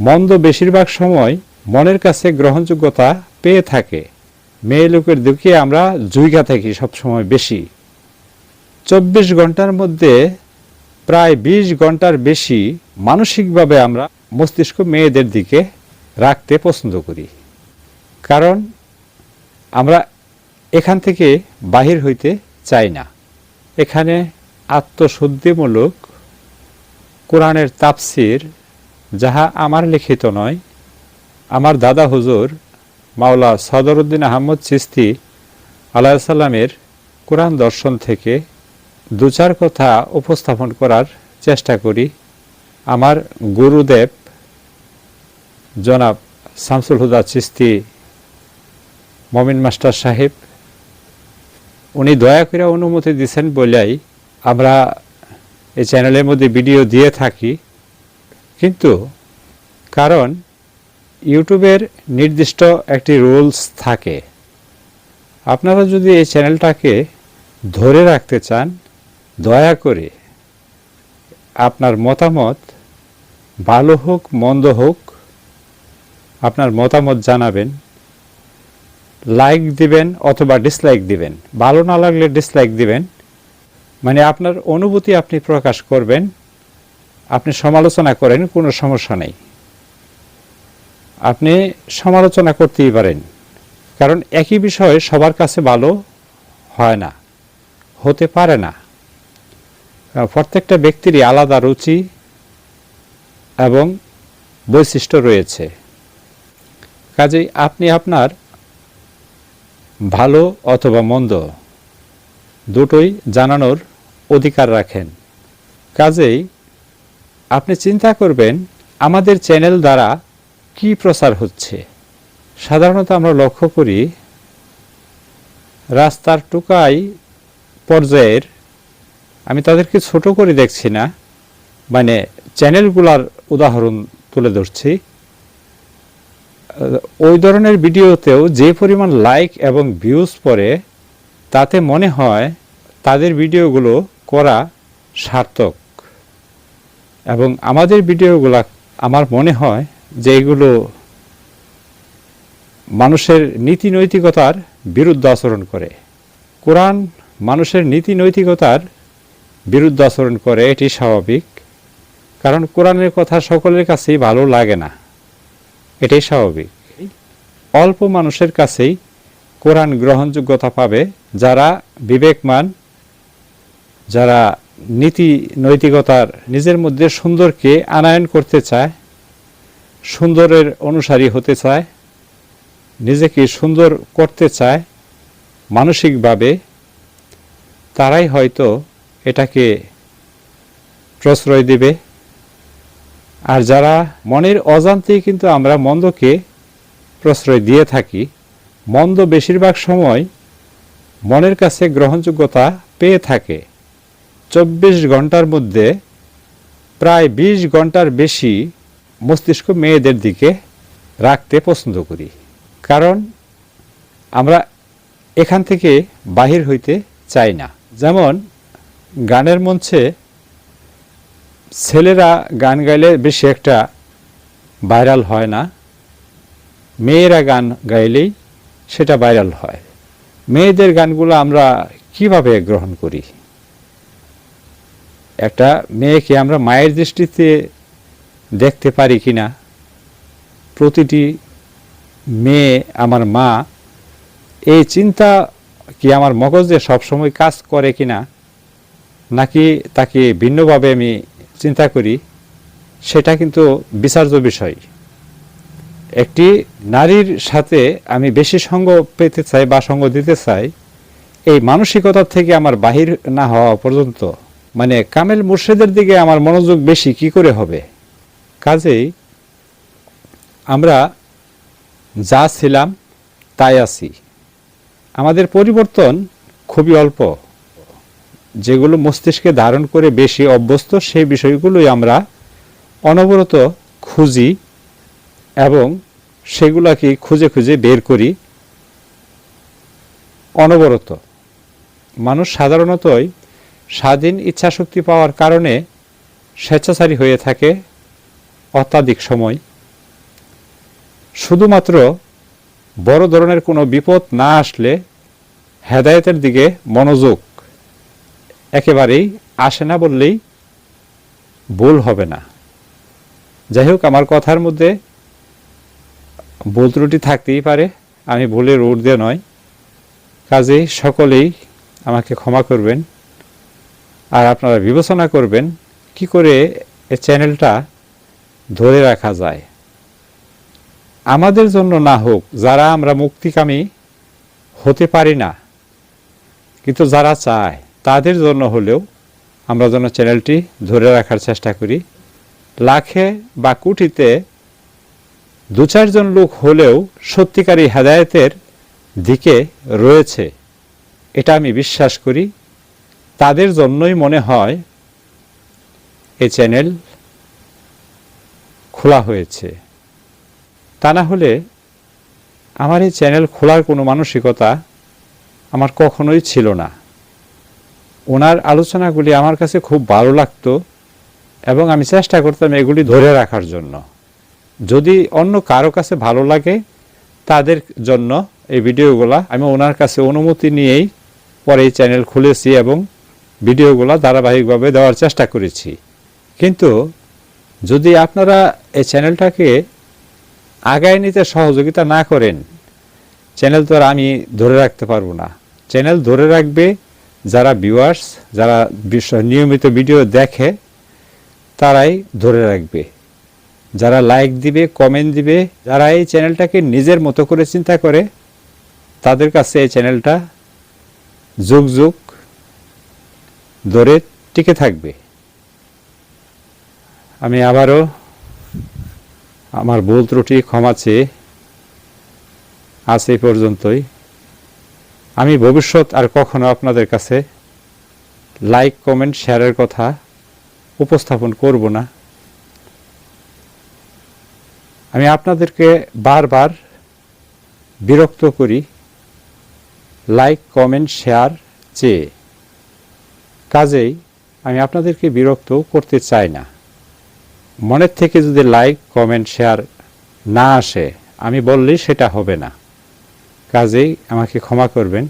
মন্দ বেশিরভাগ সময় মনের কাছে গ্রহণযোগ্যতা পেয়ে থাকে। মেয়ে লোকের দিকে আমরা জুইগা থাকি সবসময় বেশি। চব্বিশ ঘণ্টার মধ্যে প্রায় বিশ ঘণ্টার বেশি মানসিকভাবে আমরা মস্তিষ্ক মেয়েদের দিকে রাখতে পছন্দ করি। কারণ আমরা এখান থেকে বাহির হইতে চাই না। এখানে আত্মশুদ্ধিমূলক কোরআনের তাফসির যাহা আমার লিখিত নয়। আমার দাদা হুজুর মাওলা সদরুদ্দিন আহমদ চিস্তি আলাইসাল্লামের কোরআন দর্শন থেকে দু চার কথা উপস্থাপন করার চেষ্টা করি। আমার গুরুদেব জনাব শামসুল হুদা চিস্তি মমিন মাস্টার সাহেব, উনি দয়া করে অনুমতি দিয়েছেন বলেই আমরা এই চ্যানেলের মধ্যে ভিডিও দিয়ে থাকি। কিন্তু কারণ ইউটিউবের নির্দিষ্ট একটি রুলস থাকে। আপনারা যদি এই চ্যানেলটাকে ধরে রাখতে চান, দয়া করে আপনার মতামত ভালো হোক, মন্দ হোক, আপনার মতামত জানাবেন, লাইক দিবেন অথবা ডিসলাইক দিবেন। ভালো না লাগলে ডিসলাইক দিবেন। মানে আপনার অনুভূতি আপনি প্রকাশ করবেন। আপনি সমালোচনা করেন, কোনো সমস্যা নেই। আপনি সমালোচনা করতেই পারেন। কারণ একই বিষয়ে সবার কাছে ভালো হয় না, হতে পারে না। প্রত্যেকটা ব্যক্তিরই আলাদা রুচি এবং বৈশিষ্ট্য রয়েছে। কাজেই আপনি আপনার ভালো অথবা মন্দ দুটোই জানানোর অধিকার রাখেন। কাজেই আপনি চিন্তা করবেন, আমাদের চ্যানেল দ্বারা কি প্রচার হচ্ছে। সাধারণত আমরা লক্ষ্য করি, রাস্তার টুকাই পর্যায়ের, আমি তাদেরকে ছোট করে দেখছি না মানে চ্যানেলগুলার উদাহরণ তুলে ধরছি। ওই ধরনের ভিডিওতেও যে পরিমাণ লাইক এবং ভিউজ পড়ে, তাতে মনে হয় তাদের ভিডিওগুলো করা সার্থক। এবং আমাদের ভিডিওগুলা আমার মনে হয় যে এগুলো মানুষের নীতি নৈতিকতার বিরুদ্ধ আচরণ করে। কোরআন মানুষের নীতি নৈতিকতার বিরুদ্ধ আচরণ করে, এটি স্বাভাবিক। কারণ কোরআনের কথা সকলের কাছেই ভালো লাগে না। এটাই স্বাভাবিক। অল্প মানুষের কাছেই কোরআন গ্রহণযোগ্যতা পাবে যারা বিবেকমান, যারা নীতি নৈতিকতার নিজের মধ্যে সুন্দরকে আনায়ন করতে চায়, সুন্দরের অনুসারী হতে চায়, নিজেকে সুন্দর করতে চায় মানসিকভাবে, তারাই হয়তো এটাকে প্রশ্রয় দেবে। আর যারা মনের অজান্তেই কিন্তু আমরা মন্দকে প্রশ্রয় দিয়ে থাকি, মন্দ বেশিরভাগ সময় মনের কাছে গ্রহণযোগ্যতা পেয়ে থাকে। চব্বিশ ঘণ্টার মধ্যে প্রায় বিশ ঘণ্টার বেশি মস্তিষ্ক মেয়েদের দিকে রাখতে পছন্দ করি। কারণ আমরা এখান থেকে বাহির হইতে চাই না। যেমন গানের মঞ্চে ছেলেরা গান গাইলে বেশি একটা ভাইরাল হয় না। মেয়েরা গান গাইলেই সেটা ভাইরাল হয়। মেয়েদের গানগুলো আমরা কীভাবে গ্রহণ করি? একটা মেয়েকে আমরা মায়ের দৃষ্টিতে দেখতে পারি কি না প্রতিটি মেয়ে আমার মা, এই চিন্তা কি আমার মগজে সবসময় কাজ করে কি না নাকি তাকে ভিন্নভাবে আমি চিন্তা করি? সেটা কিন্তু বিচার্য বিষয়। একটি নারীর সাথে আমি বেশি সঙ্গ পেতে চাই বা সঙ্গ দিতে চাই, এই মানসিকতা থেকে আমার বাহির না হওয়া পর্যন্ত মানে কামেল মুর্শেদের দিকে আমার মনোযোগ বেশি, কি করে হবে? কাজেই আমরা যা ছিলাম তাই আছি। আমাদের পরিবর্তন খুবই অল্প। যেগুলো মস্তিষ্কে ধারণ করে বেশি অভ্যস্ত, সেই বিষয়গুলোই আমরা অনবরত খুঁজি এবং সেগুলাকে খুঁজে খুঁজে বের করি অনবরত। মানুষ সাধারণতই স্বাধীন ইচ্ছাশক্তি পাওয়ার কারণে স্বেচ্ছাচারী হয়ে থাকে অত্যাধিক সময়। শুধুমাত্র বড় ধরনের কোনো বিপদ না আসলে হেদায়তের দিকে মনোযোগ একেবারেই আসে না বললেই ভুল হবে না। যাই হোক, আমার কথার মধ্যে ভুল ত্রুটি থাকতেই পারে, আমি ভুলের ঊর্ধ্বে নয়। কাজেই সকলেই আমাকে ক্ষমা করবেন। আর আপনারা বিবেচনা করবেন কি করে এ চ্যানেলটা ধরে রাখা যায়। আমাদের জন্য না হোক, যারা আমরা মুক্তিকামী হতে পারি না, কিন্তু যারা চায়, তাদের জন্য হলেও আমরা যেন চ্যানেলটি ধরে রাখার চেষ্টা করি। লাখে বা কুটিতে দু চারজন লোক হলেও সত্যিকারী হেদায়তের দিকে রয়েছে, এটা আমি বিশ্বাস করি। তাদের জন্যই মনে হয় এই চ্যানেল খোলা হয়েছে। তা না হলে আমার এই চ্যানেল খোলার কোনো মানসিকতা আমার কখনোই ছিল না। ওনার আলোচনাগুলি আমার কাছে খুব ভালো লাগতো এবং আমি চেষ্টা করতাম এগুলি ধরে রাখার জন্য। যদি অন্য কারও কাছে ভালো লাগে, তাদের জন্য এই ভিডিওগুলা আমি ওনার কাছে অনুমতি নিয়েই পরে এই চ্যানেল খুলেছি এবং ভিডিওগুলো ধারাবাহিকভাবে দেওয়ার চেষ্টা করেছি। কিন্তু যদি আপনারা এই চ্যানেলটাকে আগায় নিতে সহযোগিতা না করেন, চ্যানেল তো আর আমি ধরে রাখতে পারব না। চ্যানেল ধরে রাখবে যারা ভিউয়ার্স যারা নিয়মিত ভিডিও দেখে, তারাই ধরে রাখবে। যারা লাইক দিবে কমেন্ট দিবে, যারা এই চ্যানেলটাকে নিজের মতো করে চিন্তা করে, তাদের কাছে এই চ্যানেলটা যুগ যুগ ধরে টিকে থাকবে। আমি আবারও আমার ভুল ত্রুটি ক্ষমা চেয়ে আজ এই পর্যন্তই। আমি ভবিষ্যৎ আর কখনো আপনাদের কাছে লাইক, কমেন্ট, শেয়ারের কথা উপস্থাপন করব না। আমি আপনাদেরকে বারবার বিরক্ত করি। লাইক, কমেন্ট, শেয়ার চেয়ে। কাজেই আমি আপনাদেরকে বিরক্ত করতে চাই না। মনের থেকে যদি লাইক, কমেন্ট, শেয়ার না আসে, আমি বললেই সেটা হবে না। কাজেই আমাকে ক্ষমা করবেন।